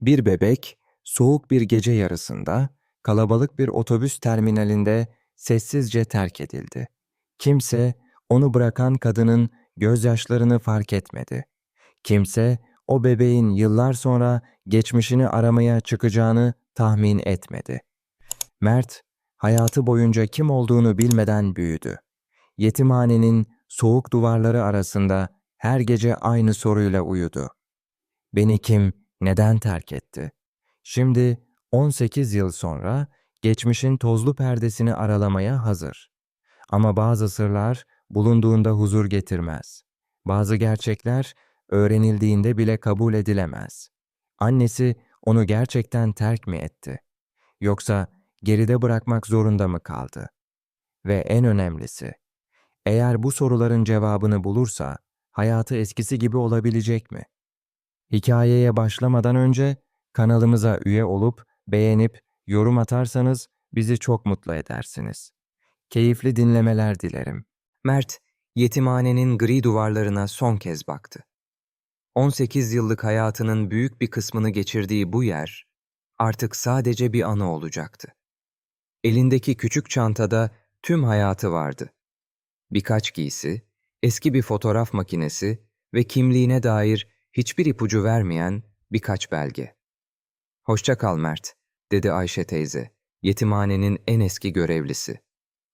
Bir bebek, soğuk bir gece yarısında, kalabalık bir otobüs terminalinde sessizce terk edildi. Kimse, onu bırakan kadının gözyaşlarını fark etmedi. Kimse, o bebeğin yıllar sonra geçmişini aramaya çıkacağını tahmin etmedi. Mert, hayatı boyunca kim olduğunu bilmeden büyüdü. Yetimhanenin soğuk duvarları arasında her gece aynı soruyla uyudu. Beni kim, neden terk etti? Şimdi 18 yıl sonra geçmişin tozlu perdesini aralamaya hazır. Ama bazı sırlar bulunduğunda huzur getirmez. Bazı gerçekler öğrenildiğinde bile kabul edilemez. Annesi onu gerçekten terk mi etti? Yoksa geride bırakmak zorunda mı kaldı? Ve en önemlisi, eğer bu soruların cevabını bulursa hayatı eskisi gibi olabilecek mi? Hikayeye başlamadan önce kanalımıza üye olup beğenip yorum atarsanız bizi çok mutlu edersiniz. Keyifli dinlemeler dilerim. Mert, yetimhanenin gri duvarlarına son kez baktı. 18 yıllık hayatının büyük bir kısmını geçirdiği bu yer artık sadece bir anı olacaktı. Elindeki küçük çantada tüm hayatı vardı. Birkaç giysi, eski bir fotoğraf makinesi ve kimliğine dair hiçbir ipucu vermeyen birkaç belge. Hoşça kal Mert, dedi Ayşe teyze, yetimhanenin en eski görevlisi.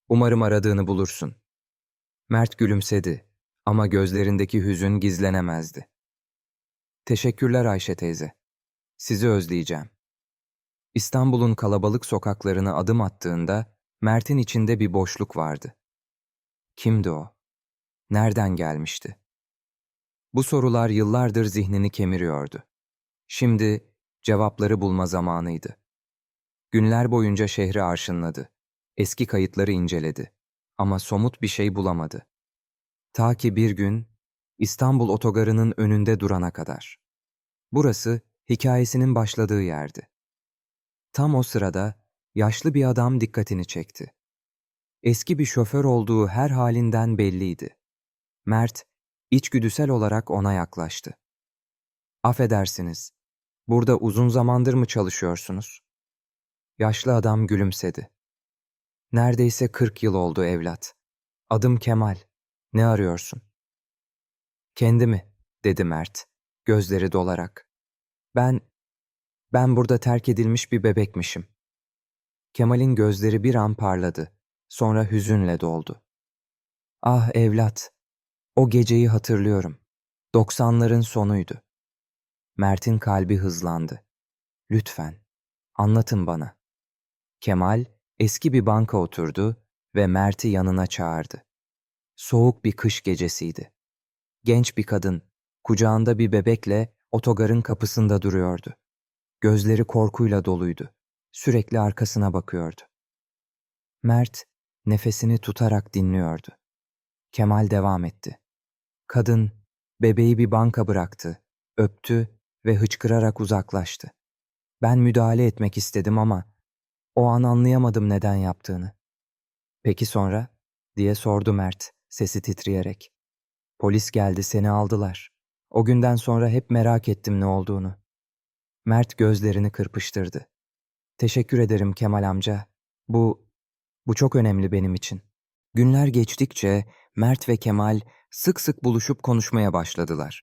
Umarım aradığını bulursun. Mert gülümsedi ama gözlerindeki hüzün gizlenemezdi. Teşekkürler Ayşe teyze. Sizi özleyeceğim. İstanbul'un kalabalık sokaklarına adım attığında Mert'in içinde bir boşluk vardı. Kimdi o? Nereden gelmişti? Bu sorular yıllardır zihnini kemiriyordu. Şimdi cevapları bulma zamanıydı. Günler boyunca şehri arşınladı. Eski kayıtları inceledi. Ama somut bir şey bulamadı. Ta ki bir gün İstanbul otogarının önünde durana kadar. Burası hikayesinin başladığı yerdi. Tam o sırada yaşlı bir adam dikkatini çekti. Eski bir şoför olduğu her halinden belliydi. Mert, içgüdüsel olarak ona yaklaştı. Affedersiniz, burada uzun zamandır mı çalışıyorsunuz? Yaşlı adam gülümsedi. Neredeyse 40 yıl oldu evlat. Adım Kemal. Ne arıyorsun? Kendimi, dedi Mert, gözleri dolarak. Ben, ben burada terk edilmiş bir bebekmişim. Kemal'in gözleri bir an parladı, sonra hüzünle doldu. Ah evlat, o geceyi hatırlıyorum. 90'ların sonuydu. Mert'in kalbi hızlandı. Lütfen, anlatın bana. Kemal, eski bir banka oturdu ve Mert'i yanına çağırdı. Soğuk bir kış gecesiydi. Genç bir kadın, kucağında bir bebekle otogarın kapısında duruyordu. Gözleri korkuyla doluydu. Sürekli arkasına bakıyordu. Mert, nefesini tutarak dinliyordu. Kemal devam etti. Kadın, bebeği bir banka bıraktı, öptü ve hıçkırarak uzaklaştı. Ben müdahale etmek istedim ama o an anlayamadım neden yaptığını. Peki sonra? diye sordu Mert, sesi titreyerek. Polis geldi, seni aldılar. O günden sonra hep merak ettim ne olduğunu. Mert gözlerini kırpıştırdı. Teşekkür ederim Kemal amca. Bu, bu çok önemli benim için. Günler geçtikçe Mert ve Kemal sık sık buluşup konuşmaya başladılar.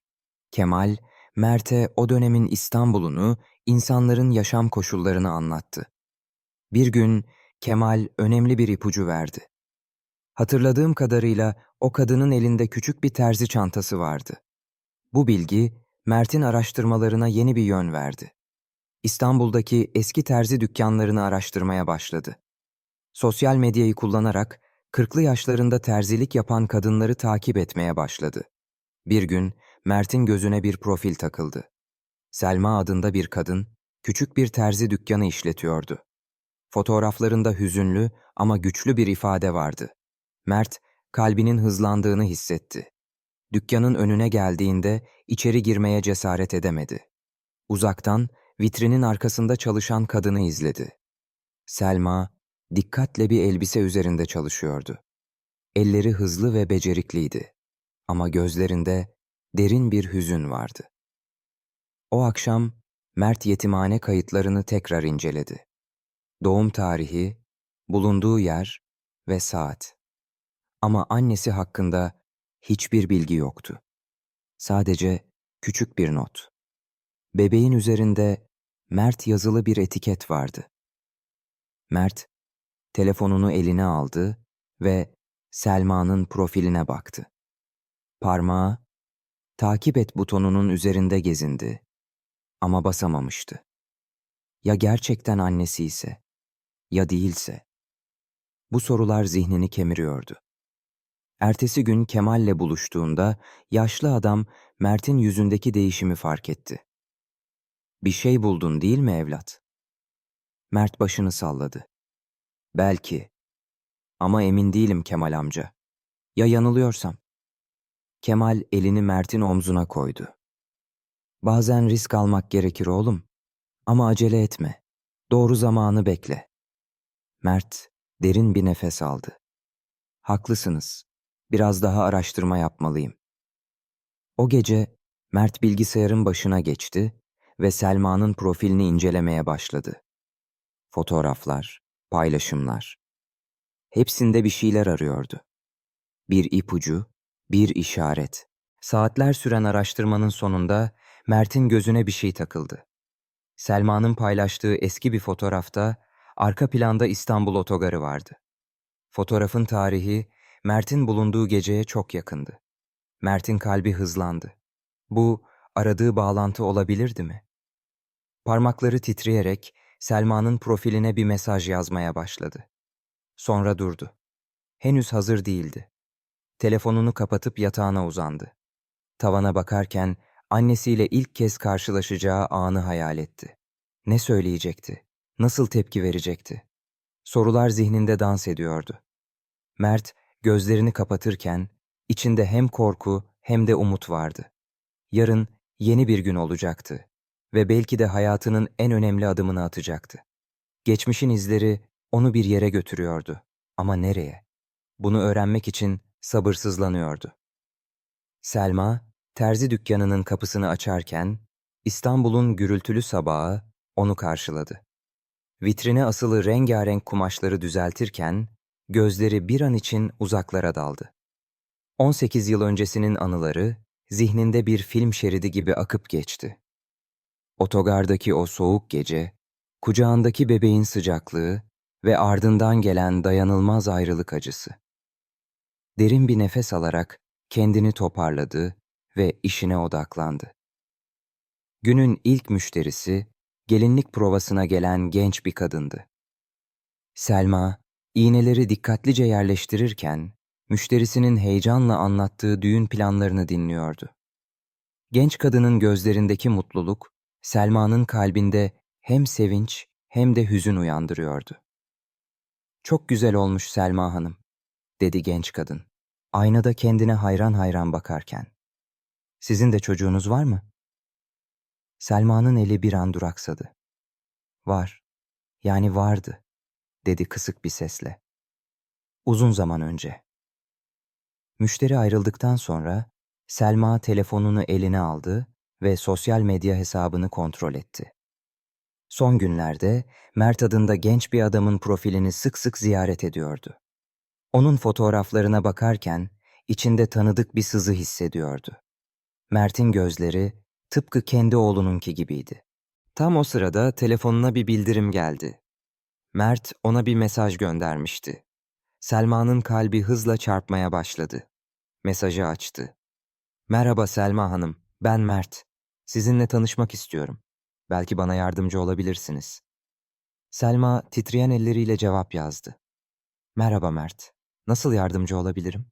Kemal, Mert'e o dönemin İstanbul'unu, insanların yaşam koşullarını anlattı. Bir gün Kemal önemli bir ipucu verdi. Hatırladığım kadarıyla o kadının elinde küçük bir terzi çantası vardı. Bu bilgi Mert'in araştırmalarına yeni bir yön verdi. İstanbul'daki eski terzi dükkanlarını araştırmaya başladı. Sosyal medyayı kullanarak kırklı yaşlarında terzilik yapan kadınları takip etmeye başladı. Bir gün Mert'in gözüne bir profil takıldı. Selma adında bir kadın küçük bir terzi dükkanı işletiyordu. Fotoğraflarında hüzünlü ama güçlü bir ifade vardı. Mert kalbinin hızlandığını hissetti. Dükkanın önüne geldiğinde içeri girmeye cesaret edemedi. Uzaktan vitrinin arkasında çalışan kadını izledi. Selma dikkatle bir elbise üzerinde çalışıyordu. Elleri hızlı ve becerikliydi ama gözlerinde derin bir hüzün vardı. O akşam Mert yetimhane kayıtlarını tekrar inceledi. Doğum tarihi, bulunduğu yer ve saat. Ama annesi hakkında hiçbir bilgi yoktu. Sadece küçük bir not. Bebeğin üzerinde Mert yazılı bir etiket vardı. Mert telefonunu eline aldı ve Selma'nın profiline baktı. Parmağı takip et butonunun üzerinde gezindi ama basamamıştı. Ya gerçekten annesi ise ya değilse? Bu sorular zihnini kemiriyordu. Ertesi gün Kemal'le buluştuğunda yaşlı adam Mert'in yüzündeki değişimi fark etti. Bir şey buldun değil mi evlat? Mert başını salladı. Belki. Ama emin değilim Kemal amca. Ya yanılıyorsam? Kemal elini Mert'in omzuna koydu. Bazen risk almak gerekir oğlum. Ama acele etme. Doğru zamanı bekle. Mert derin bir nefes aldı. Haklısınız. Biraz daha araştırma yapmalıyım. O gece Mert bilgisayarın başına geçti ve Selma'nın profilini incelemeye başladı. Fotoğraflar, paylaşımlar. Hepsinde bir şeyler arıyordu. Bir ipucu, bir işaret. Saatler süren araştırmanın sonunda Mert'in gözüne bir şey takıldı. Selma'nın paylaştığı eski bir fotoğrafta arka planda İstanbul otogarı vardı. Fotoğrafın tarihi Mert'in bulunduğu geceye çok yakındı. Mert'in kalbi hızlandı. Bu aradığı bağlantı olabilirdi mi? Parmakları titreyerek Selma'nın profiline bir mesaj yazmaya başladı. Sonra durdu. Henüz hazır değildi. Telefonunu kapatıp yatağına uzandı. Tavana bakarken annesiyle ilk kez karşılaşacağı anı hayal etti. Ne söyleyecekti? Nasıl tepki verecekti? Sorular zihninde dans ediyordu. Mert gözlerini kapatırken içinde hem korku hem de umut vardı. Yarın yeni bir gün olacaktı ve belki de hayatının en önemli adımını atacaktı. Geçmişin izleri onu bir yere götürüyordu ama nereye? Bunu öğrenmek için sabırsızlanıyordu. Selma, terzi dükkanının kapısını açarken İstanbul'un gürültülü sabahı onu karşıladı. Vitrine asılı rengarenk kumaşları düzeltirken gözleri bir an için uzaklara daldı. 18 yıl öncesinin anıları zihninde bir film şeridi gibi akıp geçti. Otogardaki o soğuk gece, kucağındaki bebeğin sıcaklığı ve ardından gelen dayanılmaz ayrılık acısı. Derin bir nefes alarak kendini toparladı ve işine odaklandı. Günün ilk müşterisi gelinlik provasına gelen genç bir kadındı. Selma, iğneleri dikkatlice yerleştirirken müşterisinin heyecanla anlattığı düğün planlarını dinliyordu. Genç kadının gözlerindeki mutluluk, Selma'nın kalbinde hem sevinç hem de hüzün uyandırıyordu. Çok güzel olmuş Selma Hanım, dedi genç kadın. Aynada kendine hayran hayran bakarken. Sizin de çocuğunuz var mı? Selma'nın eli bir an duraksadı. Var, yani vardı, dedi kısık bir sesle. Uzun zaman önce. Müşteri ayrıldıktan sonra Selma telefonunu eline aldı ve sosyal medya hesabını kontrol etti. Son günlerde Mert adında genç bir adamın profilini sık sık ziyaret ediyordu. Onun fotoğraflarına bakarken içinde tanıdık bir sızı hissediyordu. Mert'in gözleri tıpkı kendi oğlununki gibiydi. Tam o sırada telefonuna bir bildirim geldi. Mert ona bir mesaj göndermişti. Selma'nın kalbi hızla çarpmaya başladı. Mesajı açtı. Merhaba Selma Hanım, ben Mert. Sizinle tanışmak istiyorum. Belki bana yardımcı olabilirsiniz. Selma titreyen elleriyle cevap yazdı. Merhaba Mert. Nasıl yardımcı olabilirim?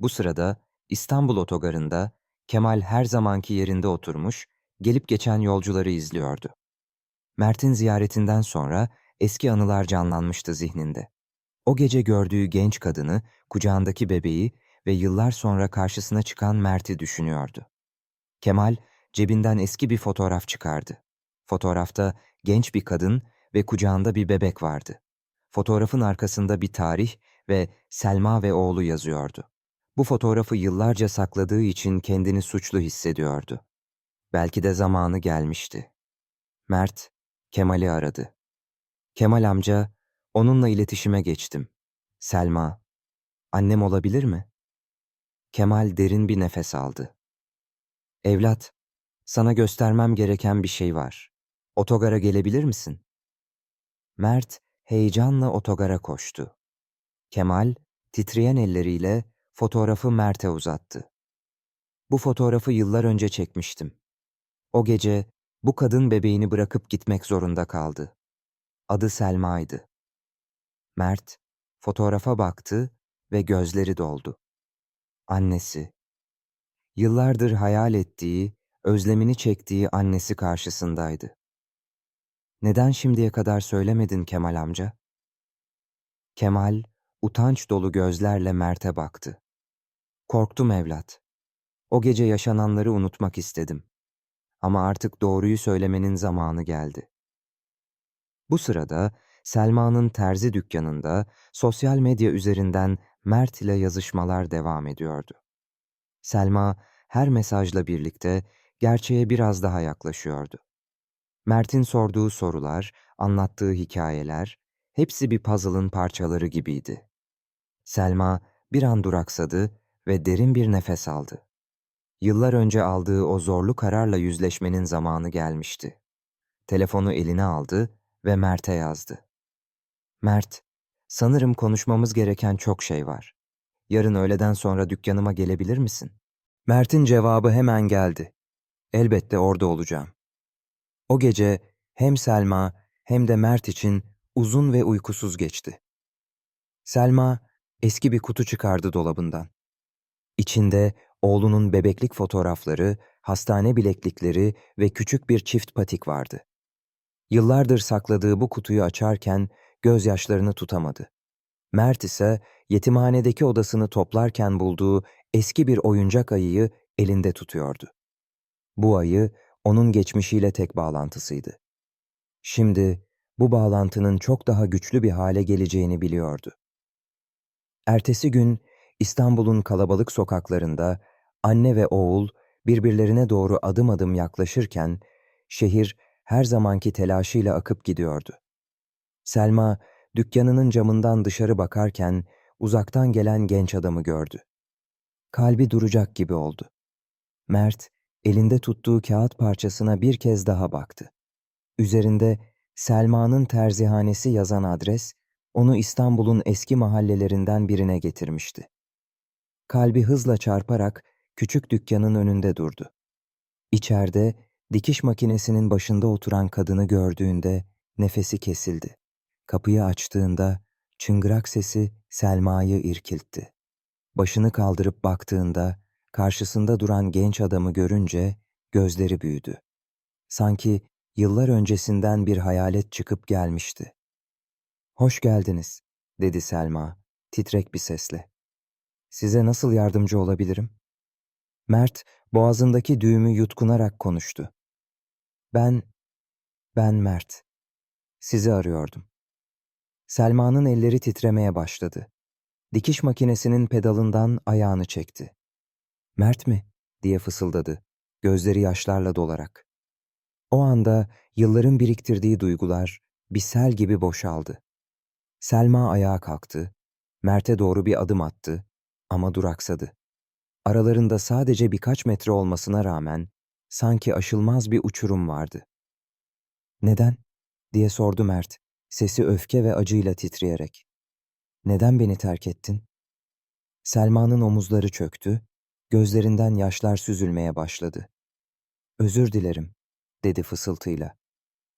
Bu sırada İstanbul otogarında Kemal her zamanki yerinde oturmuş, gelip geçen yolcuları izliyordu. Mert'in ziyaretinden sonra eski anılar canlanmıştı zihninde. O gece gördüğü genç kadını, kucağındaki bebeği ve yıllar sonra karşısına çıkan Mert'i düşünüyordu. Kemal cebinden eski bir fotoğraf çıkardı. Fotoğrafta genç bir kadın ve kucağında bir bebek vardı. Fotoğrafın arkasında bir tarih ve Selma ve oğlu yazıyordu. Bu fotoğrafı yıllarca sakladığı için kendini suçlu hissediyordu. Belki de zamanı gelmişti. Mert, Kemal'i aradı. Kemal amca, onunla iletişime geçtim. Selma, annem olabilir mi? Kemal derin bir nefes aldı. Evlat, sana göstermem gereken bir şey var. Otogara gelebilir misin? Mert heyecanla otogara koştu. Kemal titreyen elleriyle fotoğrafı Mert'e uzattı. Bu fotoğrafı yıllar önce çekmiştim. O gece bu kadın bebeğini bırakıp gitmek zorunda kaldı. Adı Selma'ydı. Mert fotoğrafa baktı ve gözleri doldu. Annesi. Yıllardır hayal ettiği, özlemini çektiği annesi karşısındaydı. Neden şimdiye kadar söylemedin Kemal amca? Kemal utanç dolu gözlerle Mert'e baktı. Korktum evlat. O gece yaşananları unutmak istedim. Ama artık doğruyu söylemenin zamanı geldi. Bu sırada Selma'nın terzi dükkanında sosyal medya üzerinden Mert ile yazışmalar devam ediyordu. Selma her mesajla birlikte gerçeğe biraz daha yaklaşıyordu. Mert'in sorduğu sorular, anlattığı hikayeler, hepsi bir puzzle'ın parçaları gibiydi. Selma bir an duraksadı ve derin bir nefes aldı. Yıllar önce aldığı o zorlu kararla yüzleşmenin zamanı gelmişti. Telefonu eline aldı ve Mert'e yazdı. Mert, sanırım konuşmamız gereken çok şey var. Yarın öğleden sonra dükkanıma gelebilir misin? Mert'in cevabı hemen geldi. Elbette orada olacağım. O gece hem Selma hem de Mert için uzun ve uykusuz geçti. Selma eski bir kutu çıkardı dolabından. İçinde oğlunun bebeklik fotoğrafları, hastane bileklikleri ve küçük bir çift patik vardı. Yıllardır sakladığı bu kutuyu açarken gözyaşlarını tutamadı. Mert ise yetimhanedeki odasını toplarken bulduğu eski bir oyuncak ayıyı elinde tutuyordu. Bu ayı onun geçmişiyle tek bağlantısıydı. Şimdi bu bağlantının çok daha güçlü bir hale geleceğini biliyordu. Ertesi gün İstanbul'un kalabalık sokaklarında anne ve oğul birbirlerine doğru adım adım yaklaşırken şehir her zamanki telaşıyla akıp gidiyordu. Selma dükkanının camından dışarı bakarken uzaktan gelen genç adamı gördü. Kalbi duracak gibi oldu. Mert elinde tuttuğu kağıt parçasına bir kez daha baktı. Üzerinde Selma'nın terzihanesi yazan adres onu İstanbul'un eski mahallelerinden birine getirmişti. Kalbi hızla çarparak küçük dükkanın önünde durdu. İçeride dikiş makinesinin başında oturan kadını gördüğünde nefesi kesildi. Kapıyı açtığında çıngırak sesi Selma'yı irkiltti. Başını kaldırıp baktığında karşısında duran genç adamı görünce gözleri büyüdü. Sanki yıllar öncesinden bir hayalet çıkıp gelmişti. Hoş geldiniz, dedi Selma, titrek bir sesle. Size nasıl yardımcı olabilirim? Mert, boğazındaki düğümü yutkunarak konuştu. Ben, ben Mert. Sizi arıyordum. Selma'nın elleri titremeye başladı. Dikiş makinesinin pedalından ayağını çekti. Mert mi? diye fısıldadı, gözleri yaşlarla dolarak. O anda yılların biriktirdiği duygular bir sel gibi boşaldı. Selma ayağa kalktı, Mert'e doğru bir adım attı ama duraksadı. Aralarında sadece birkaç metre olmasına rağmen sanki aşılmaz bir uçurum vardı. Neden? diye sordu Mert, sesi öfke ve acıyla titreyerek. Neden beni terk ettin? Selma'nın omuzları çöktü, gözlerinden yaşlar süzülmeye başladı. Özür dilerim, dedi fısıltıyla.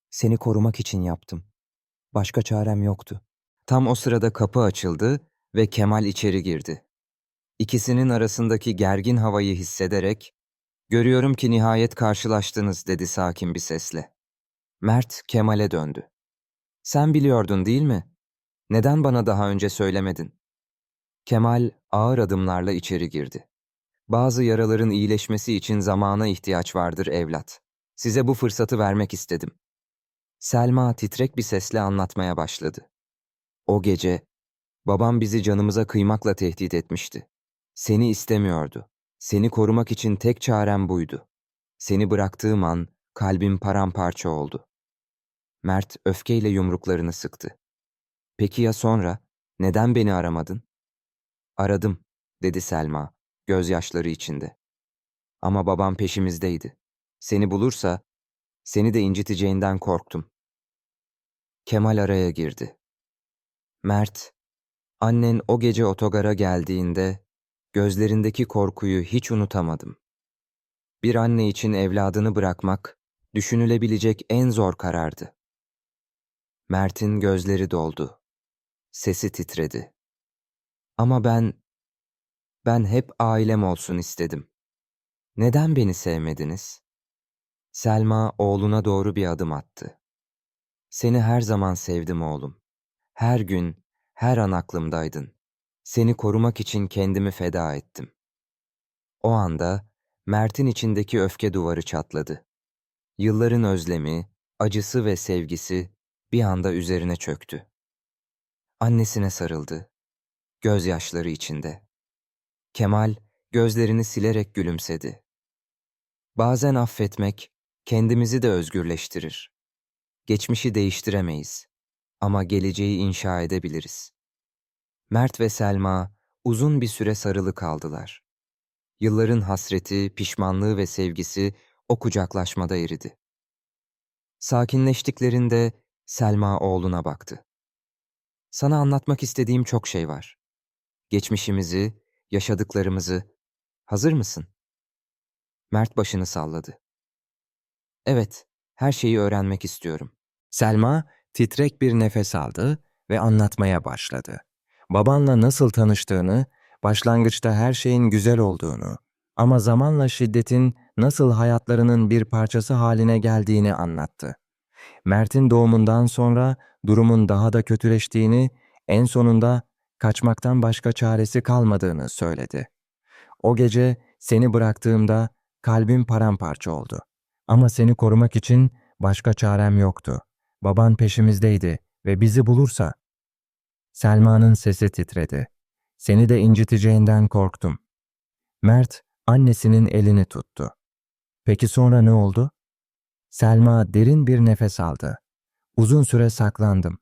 Seni korumak için yaptım. Başka çarem yoktu. Tam o sırada kapı açıldı ve Kemal içeri girdi. İkisinin arasındaki gergin havayı hissederek, ''Görüyorum ki nihayet karşılaştınız.'' dedi sakin bir sesle. Mert Kemal'e döndü. ''Sen biliyordun değil mi? Neden bana daha önce söylemedin?'' Kemal ağır adımlarla içeri girdi. ''Bazı yaraların iyileşmesi için zamana ihtiyaç vardır evlat. Size bu fırsatı vermek istedim.'' Selma titrek bir sesle anlatmaya başladı. O gece babam bizi canımıza kıymakla tehdit etmişti. Seni istemiyordu. Seni korumak için tek çarem buydu. Seni bıraktığım an kalbim paramparça oldu. Mert öfkeyle yumruklarını sıktı. Peki ya sonra? Neden beni aramadın? Aradım, dedi Selma, gözyaşları içinde. Ama babam peşimizdeydi. Seni bulursa, seni de inciteceğinden korktum. Kemal araya girdi. Mert, annen o gece otogara geldiğinde gözlerindeki korkuyu hiç unutamadım. Bir anne için evladını bırakmak düşünülebilecek en zor karardı. Mert'in gözleri doldu. Sesi titredi. Ama ben ben hep ailem olsun istedim. Neden beni sevmediniz? Selma oğluna doğru bir adım attı. Seni her zaman sevdim oğlum. Her gün, her an aklımdaydın. Seni korumak için kendimi feda ettim. O anda Mert'in içindeki öfke duvarı çatladı. Yılların özlemi, acısı ve sevgisi bir anda üzerine çöktü. Annesine sarıldı. Gözyaşları içinde. Kemal gözlerini silerek gülümsedi. Bazen affetmek kendimizi de özgürleştirir. Geçmişi değiştiremeyiz ama geleceği inşa edebiliriz. Mert ve Selma uzun bir süre sarılı kaldılar. Yılların hasreti, pişmanlığı ve sevgisi o kucaklaşmada eridi. Sakinleştiklerinde Selma oğluna baktı. Sana anlatmak istediğim çok şey var. Geçmişimizi, yaşadıklarımızı. Hazır mısın? Mert başını salladı. Evet, her şeyi öğrenmek istiyorum. Selma titrek bir nefes aldı ve anlatmaya başladı. Babanla nasıl tanıştığını, başlangıçta her şeyin güzel olduğunu ama zamanla şiddetin nasıl hayatlarının bir parçası haline geldiğini anlattı. Mert'in doğumundan sonra durumun daha da kötüleştiğini, en sonunda kaçmaktan başka çaresi kalmadığını söyledi. O gece seni bıraktığımda kalbim paramparça oldu. Ama seni korumak için başka çarem yoktu. Baban peşimizdeydi ve bizi bulursa... Selma'nın sesi titredi. Seni de inciteceğinden korktum. Mert annesinin elini tuttu. Peki sonra ne oldu? Selma derin bir nefes aldı. Uzun süre saklandım.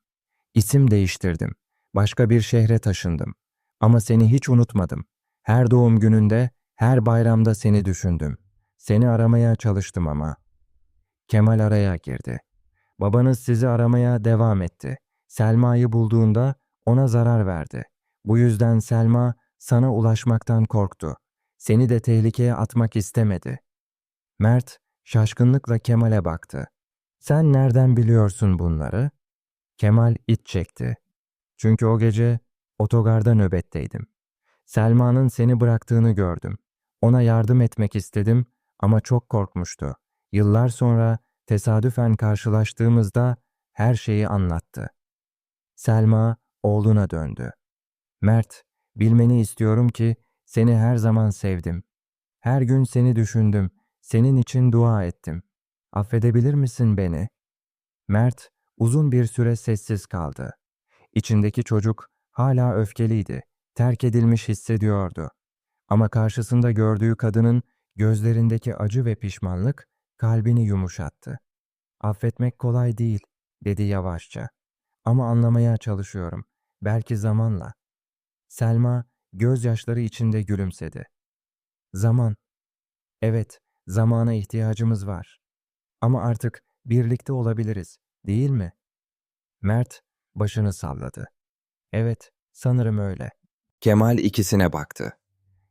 İsim değiştirdim. Başka bir şehre taşındım. Ama seni hiç unutmadım. Her doğum gününde, her bayramda seni düşündüm. Seni aramaya çalıştım ama. Kemal araya girdi. Babanız sizi aramaya devam etti. Selma'yı bulduğunda ona zarar verdi. Bu yüzden Selma sana ulaşmaktan korktu. Seni de tehlikeye atmak istemedi. Mert şaşkınlıkla Kemal'e baktı. Sen nereden biliyorsun bunları? Kemal iç çekti. Çünkü o gece otogarda nöbetteydim. Selma'nın seni bıraktığını gördüm. Ona yardım etmek istedim ama çok korkmuştu. Yıllar sonra tesadüfen karşılaştığımızda her şeyi anlattı. Selma oğluna döndü. Mert, bilmeni istiyorum ki seni her zaman sevdim. Her gün seni düşündüm, senin için dua ettim. Affedebilir misin beni? Mert uzun bir süre sessiz kaldı. İçindeki çocuk hala öfkeliydi, terk edilmiş hissediyordu. Ama karşısında gördüğü kadının gözlerindeki acı ve pişmanlık kalbini yumuşattı. Affetmek kolay değil, dedi yavaşça. Ama anlamaya çalışıyorum. Belki zamanla. Selma gözyaşları içinde gülümsedi. Zaman. Evet, zamana ihtiyacımız var. Ama artık birlikte olabiliriz, değil mi? Mert başını salladı. Evet, sanırım öyle. Kemal ikisine baktı.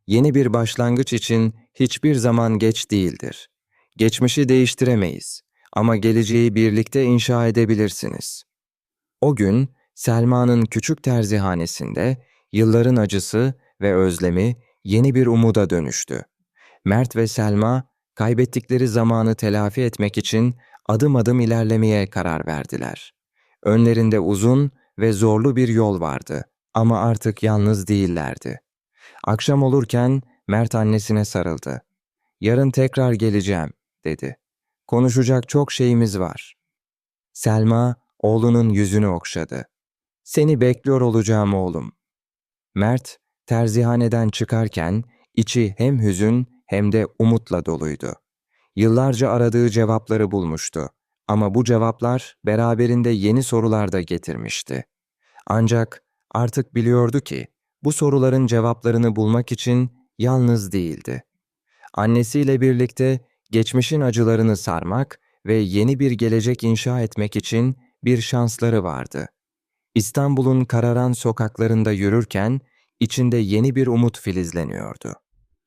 Yeni bir başlangıç için hiçbir zaman geç değildir. Geçmişi değiştiremeyiz ama geleceği birlikte inşa edebilirsiniz. O gün Selma'nın küçük terzihanesinde yılların acısı ve özlemi yeni bir umuda dönüştü. Mert ve Selma kaybettikleri zamanı telafi etmek için adım adım ilerlemeye karar verdiler. Önlerinde uzun ve zorlu bir yol vardı ama artık yalnız değillerdi. Akşam olurken Mert annesine sarıldı. Yarın tekrar geleceğim, dedi. Konuşacak çok şeyimiz var. Selma oğlunun yüzünü okşadı. Seni bekliyor olacağım oğlum. Mert terzihaneden çıkarken içi hem hüzün hem de umutla doluydu. Yıllarca aradığı cevapları bulmuştu Ama bu cevaplar beraberinde yeni sorular da getirmişti. Ancak artık biliyordu ki bu soruların cevaplarını bulmak için yalnız değildi. Annesiyle birlikte geçmişin acılarını sarmak ve yeni bir gelecek inşa etmek için bir şansları vardı. İstanbul'un kararan sokaklarında yürürken içinde yeni bir umut filizleniyordu.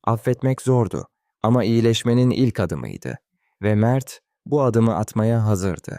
Affetmek zordu ama iyileşmenin ilk adımıydı ve Mert bu adımı atmaya hazırdı.